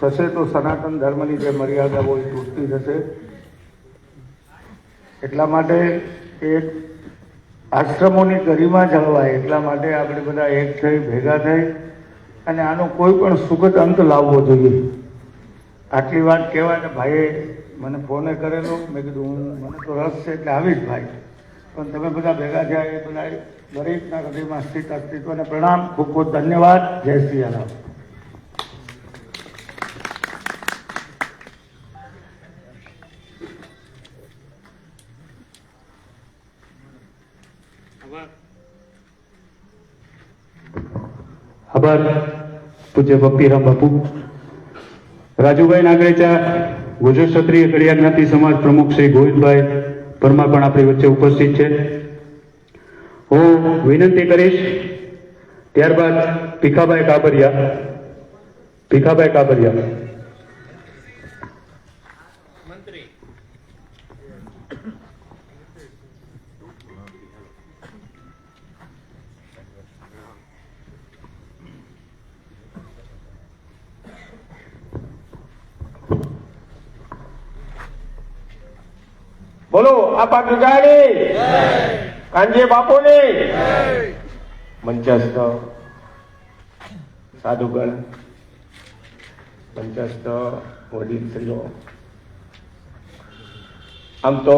થશે તો સનાતન ધર્મની જે મર્યાદાઓ એ તૂટતી થશે. એટલા માટે એક આશ્રમોની ગરિમા જળવાય, એટલા માટે આપણે બધા એક થઈ, ભેગા થઈ અને આનો કોઈ પણ સુખદ અંત લાવવો જોઈએ. આટલી વાત કહેવાય ને ભાઈએ મને ફોને કરેલો, મેં કીધું, હું, મને તો રસ છે એટલે આવીશ ભાઈ. પણ તમે બધા ભેગા થયા એ બધા દરેકના હૃદયમાં સ્થિત અસ્તિત્વને પ્રણામ. ખૂબ ખૂબ ધન્યવાદ. જય શ્રી રામ. આભાર પૂજ્ય ભક્તિરામ બાપુ. રાજુભાઈ નાગરેચા, ગુજર ક્ષત્રિય કડિયા જ્ઞાતિ સમાજ પ્રમુખ શ્રી ગોવિંદભાઈ પરમાર પણ આપણી વચ્ચે ઉપસ્થિત છે. હું વિનંતી કરીશ, ત્યારબાદ ભીખાભાઈ કાબરિયા ભીખાભાઈ કાબરિયા. બોલો, આપા ગાડી કાંજે બાપુની? મંચસ્થ. સાધુગણ. મંચસ્થ, વડીલશ્રીઓ. આમ તો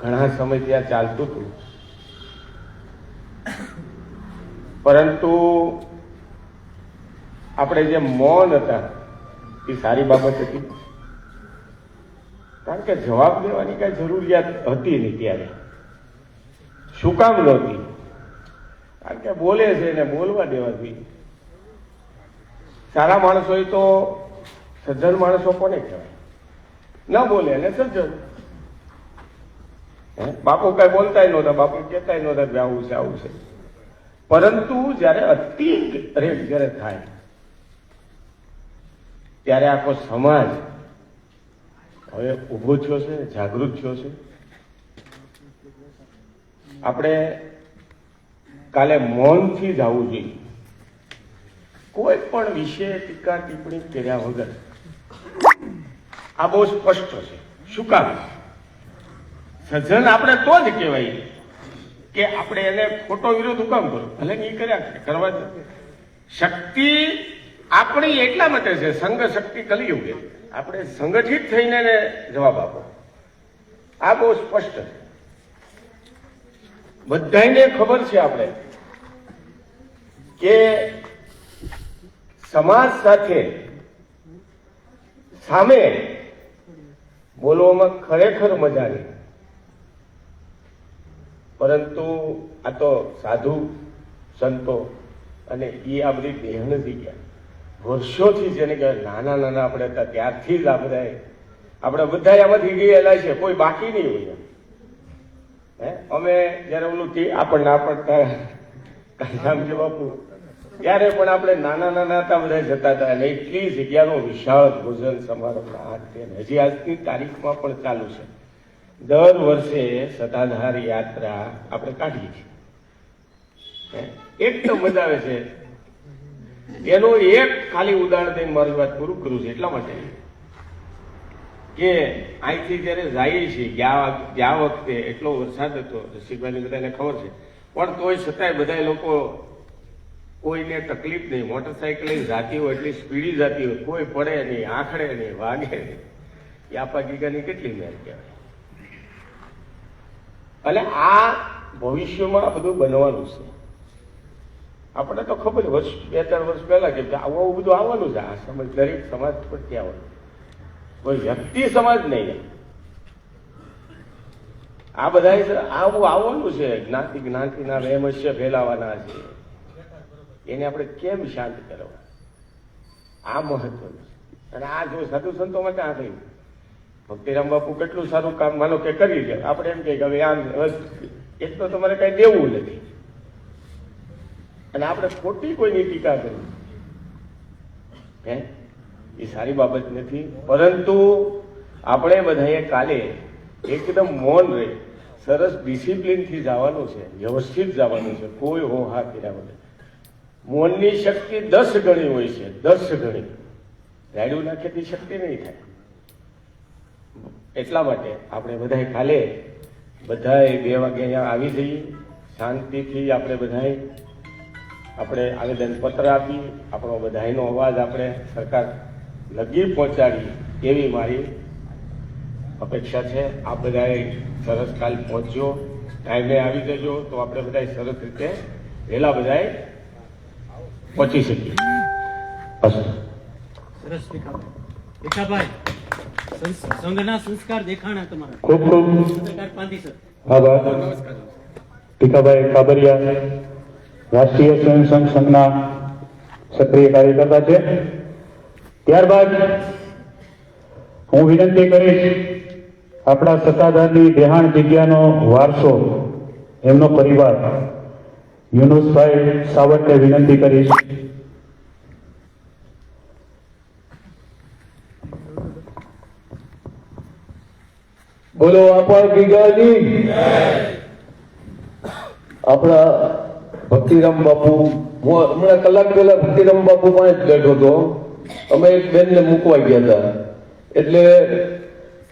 ઘણા સમય ત્યાં ચાલતું હતું. પરંતુ આપણે જે મૌન હતા, એ સારી બાબત હતી. કારણ કે જવાબ દેવાની કઈ જરૂરિયાત હતી નહીં ત્યારે. શું કામ નહોતી? કારણ કે બોલે છે ને બોલવા દેવાથી. સારા માણસો તો સજ્જન માણસો કોને કહેવાય? ન બોલે એને સજ્જન. બાપુ કઈ બોલતાય નહોતા બાપુ કહેતાય નહોતા કે આવું છે આવું છે. પરંતુ જ્યારે અતિ રેટ જ્યારે થાય, ત્યારે આખો સમાજ હવે ઊભો થયો છે, જાગૃત થયો છે. આપણે કાલે મૌનથી જ આવવું જોઈએ. કોઈ પણ વિશે ટીકા ટિપ્પણી કર્યા વગર. આ બહુ સ્પષ્ટ છે. શું કામ? સજ્જન, આપણે તો જ કહેવાય કે આપણે એને ખોટો વિરોધ હું કામ કરો. ભલે એ કર્યા કરવા શક્તિ આપણી એટલા માટે છે, સંઘ શક્તિ કલિયુગે. આપણે સંગઠિત થઈને જવાબ આપો. આ બહુ સ્પષ્ટ છે. બધાને ખબર છે આપણે કે સમાજ સાથે સામે બોલવામાં ખરેખર મજા નહીં. પરંતુ આ તો સાધુ, સંતો અને એ આ બધી દેહણ થઈ ગયા. વર્ષોથી જેને કહેવાય નાના નાના આપણે હતા, ત્યારથી જ આ બધા આપણે બધા એમાંથી ગયેલા છે, કોઈ બાકી નહીં હોય હે? અમે જયારે ઓલું થી આપણને આપણતા કાંજામજી બાપુ ત્યારે પણ આપણે નાના નાના હતા બધા જતા હતા, અને એટલી જગ્યાનો વિશાળ ભોજન સમારંભ હાથ તે હજી આજની તારીખમાં પણ ચાલુ છે. દર વર્ષે સતાધાર યાત્રા આપણે કાઢીએ છીએ. હે? એકદમ મજા આવે છે. એનો એક ખાલી ઉદાહરણ દઈને મારી વાત પૂરું કરું છું એટલા માટે. કે અહીંથી જયારે જઈએ છીએ, ગયા ગયા વખતે એટલો વરસાદ હતો રસિકભાઈ બધાને ખબર છે. પણ તોય છતાંય બધા લોકો કોઈને તકલીફ નહીં. મોટરસાયકલ જાતી હોય એટલી સ્પીડી જાતી હોય, કોઈ પડે નહીં, આંખડે નહીં, વાગે નહીં. યાપા ગીગાની કેટલી મેર કહેવાય. અને આ ભવિષ્યમાં બધું બનવાનું છે. આપણે તો ખબર વર્ષ, બે, ત્રણ વર્ષ પહેલા કે આવું આવું બધું આવવાનું છે. આ સમાજ, દરેક સમાજ પરથી આવવાનું કોઈ વ્યક્તિ સમાજ નહીં. આ બધા આવું આવવાનું છે. જ્ઞાતિ જ્ઞાતિના રહેમસ્ય ફેલાવાના છે. એને આપણે કેમ શાંત કરવા? આ મહત્વનું છે. અને આ જો સાધુ સંતો માટે આ થયું. ભક્તિરામ બાપુ કેટલું સારું કામ માનો કે કરી લે આપણે એમ કહીએ કે હવે આમ એક તો તમારે કઈ દેવું નથી. અને આપણે ખોટી કોઈની ટીકા કરી. હે? એ સારી બાબત નથી. પરંતુ આપણે બધાએ કાલે એકદમ મૌન રહી. સરસ ડિસિપ્લિનથી જવાનું છે, વ્યવસ્થિત જવાનું છે, કોઈ હો હા કર્યા વગર. મૌનની શક્તિ દસ ગણી હોય છે, દસ ગણી. રાયડું નાખેથી શક્તિ નહીં થાય. એટલા માટે આપણે બધાએ કાલે બધાએ બે વાગે અહીંયા આવી જઈએ. શાંતિથી આપણે બધાએ આપણે આવેદન પત્ર આપી આપણો બધાનો અવાજ આપણે સરકાર લગી પહોંચાડી એવી મારી અપેક્ષા છે. આ બધાએ સરસ કાલ પહોંચ્યો ટાઈમે આવી જજો તો આપણે બધા સરસ રીતે વહેલા બધાએ પહોંચી શકીએ. સરસ ભીખાભાઈ સંઘના સંસ્કાર દેખાણા તમારા. ખૂબ ખૂબ. આભાર. ભીખાભાઈ કાબરિયા રાષ્ટ્રીય સ્વયંસેવક સંઘના સક્રિય કાર્યકર્તા છે. ત્યારબાદ હું વિનંતી કરીશ આપણા સત્તાધારની દેહાણ જગ્યાનો વારસો એમનો પરિવાર યુનુસભાઈ સાવટને વિનંતી કરીશ. બોલો આપા ગીગાની આપણા ભક્તિરામ બાપુ, હું હમણાં કલાક પહેલા ભક્તિરામ બાપુ પણ જ બેઠો હતો. અમે એક બેનને મૂકવા ગયા હતા. એટલે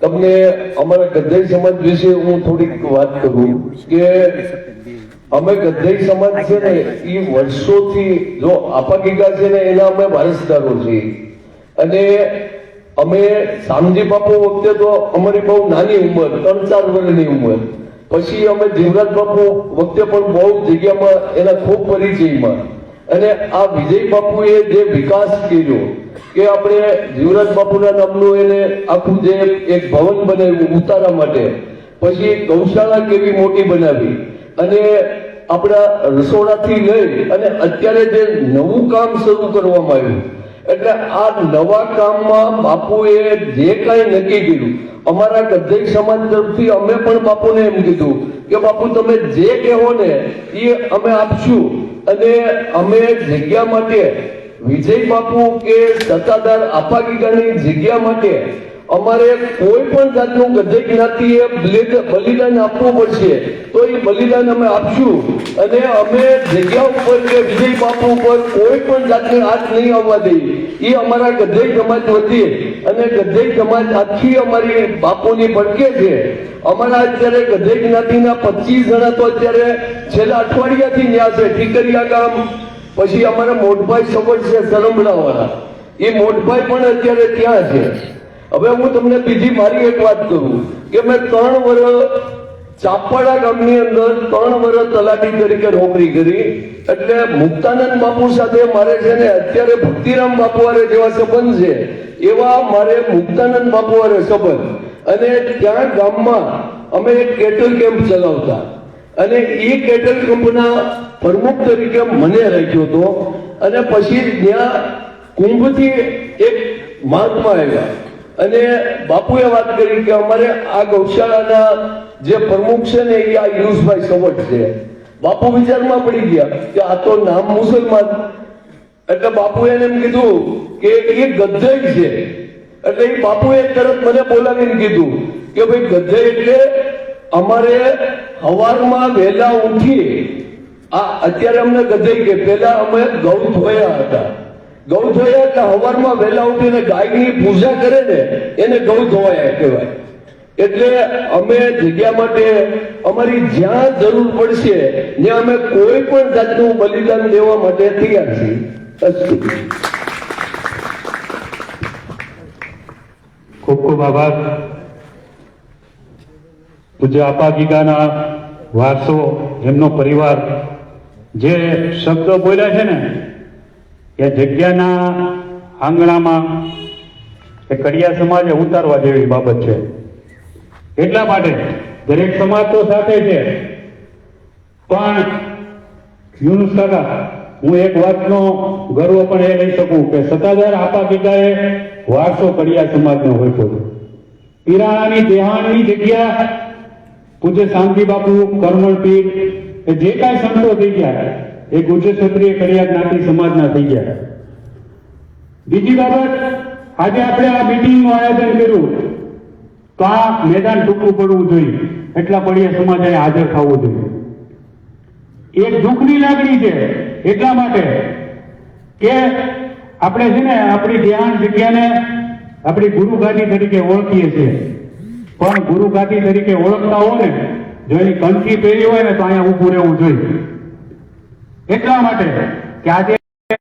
તમને અમારા ગદ્દાઈ સમાજ વિશે હું થોડીક વાત કરું કે અમે ગદ્દાઈ સમાજ છે ને, એ વર્ષોથી જો આપા છે ને, એના અમે વારસદારો છીએ. અને અમે શામજી બાપુ વખતે તો અમારી બહુ નાની ઉંમર, ત્રણ ચાર વર્ષની ઉંમર. પછી અમે જીવરાજ બાપુ વખતે પણ બહુ જગ્યામાં એના ખૂબ પરિચયમાં. અને આ વિજય બાપુએ જે વિકાસ કર્યો કે આપણે જીવરાજ બાપુના નામનું એને આખું જે એક ભવન બનાવ્યું ઉતારા માટે, પછી ગૌશાળા કેવી મોટી બનાવી, અને આપણા રસોડાથી લઈ અને અત્યારે જે નવું કામ શરૂ કરવામાં આવ્યું એટલે આ નવા કામમાં બાપુએ જે કાંઈ નક્કી કર્યું, અમારા ગદ્દઈ સમાજ તરફથી અમે પણ બાપુને એમ કીધું કે બાપુ તમે જે કહેવો ને એ અમે આપશું. અને અમે જગ્યા માટે વિજય બાપુ કે સત્તાધાર આપાગીગાની જગ્યા માટે અમારે કોઈ પણ જાતનું ગદ્દઈ જ્ઞાતિએ બલિદ- બલિદાન આપવું પડશે, તો એ બલિદાન અમે આપશું. અને અમે જગ્યા ઉપર કે વિજય બાપુ ઉપર કોઈ પણ જાતની હાથ નહીં આવવા દઈએ એ અમારા ગદ્દઈ સમાજ વતી અને ગદ્દઈ સમાજ આખી અમારી બાપુની ભટકે છે. અમારા અત્યારે ગદ્દઈ જ્ઞાતિના પચીસ જણા તો અત્યારે છેલ્લા અઠવાડિયાથી ન્યા છે, ઠીકરિયા ગામ. પછી અમારા મોટભાઈ સબટ છે સરમડાવાળા એ મોટભાઈ પણ અત્યારે ત્યાં છે. હવે હું તમને બીજી મારી એક વાત કરું કે મેં ત્રણ વર્ષ ચાપડા ગામની અંદર ત્રણ વર્ષ તલાટી તરીકે નોકરી કરી એટલે મુક્તાનંદ બાપુ સાથે મારે છે ને અત્યારે ભક્તિરામ બાપુ હારે જેવા સંબંધ છે, એવા મારે મુક્તાનંદ બાપુ હારે સંબંધ. અને ત્યાં ગામમાં અમે એક કેટલ કેમ્પ ચલાવતા. અને એ કેટલ કેમ્પના પ્રમુખ તરીકે મને રાખ્યો હતો. અને પછી ત્યાં કુંભથી એક મહાત્મા આવ્યા. અને બાપુએ વાત કરી કે અમારે આ ગૌશાળાના જે પ્રમુખ છે ને એ આ યુસભાઈ સવટ છે. બાપુ વિચારમાં પડી ગયા કે આ તો નામ મુસલમાન. એટલે બાપુએ એમ કીધું કે એ ગદ્દઈ છે. એટલે એ બાપુએ તરત મને બોલાવીને કીધું કે ભાઈ ગદ્દઈ એટલે અમારે હવારમાં વહેલા ઉઠી આ અત્યારે અમને ગદ્દઈ કે પેલા અમે ગૌ ધોયા હતા. ગૌ ધોયા એટલે હવારમાં વહેલા ઉઠીને ગાયની પૂજા કરે ને, એને ગૌ ધોવાયા કહેવાય. એટલે અમે જગ્યા માટે અમારી જ્યાં જરૂર પડશે, ત્યાં અમે કોઈ પણ જાતનું બલિદાન દેવા માટે તૈયાર છીએ. ખૂબ ખૂબ આભાર. પૂજ્ય આપા ગીગાના વારસો, એમનો પરિવાર જે શબ્દો બોલ્યા છે ને એ જગ્યાના આંગણામાં એ કડિયા સમાજે ઉતારવા જેવી બાબત છે. એટલા માટે દરેક સમાજ તો સાથે છે. પણ યુનુસ કાકા હું એક વાતનો ગર્વ પણ એ લઈ શકું કે સત્તાધાર આપા પિતાએ વારસો કડિયા સમાજનો હોય છે પિરાણાની દેહાણની જગ્યા, પૂજ્ય શાંતિ બાપુ કરમણ પીઠ એ જે કાંઈ સંતો થઈ ગયા એ ગુર્જર ક્ષત્રિય કડિયા જ્ઞાતિ સમાજના થઈ ગયા. બીજી બાબત, આજે આપણે આ મિટિંગનું આયોજન કર્યું. તો આ મેદાન ટૂંકું પડવું જોઈએ. એટલા પડીએ સમાજે હાજર થવું જોઈએ. એક દુઃખની લાગણી છે એટલા માટે કે આપણે છે ને આપણી ધ્યાન જગ્યાને આપણી ગુરુ ગાદી તરીકે ઓળખીએ છીએ. પણ ગુરુ ગાદી તરીકે ઓળખતા હો ને, જો એની કંઠી પહેરી હોય ને તો અહીંયા ઊભું રહેવું જોઈએ. એટલા માટે કે આજે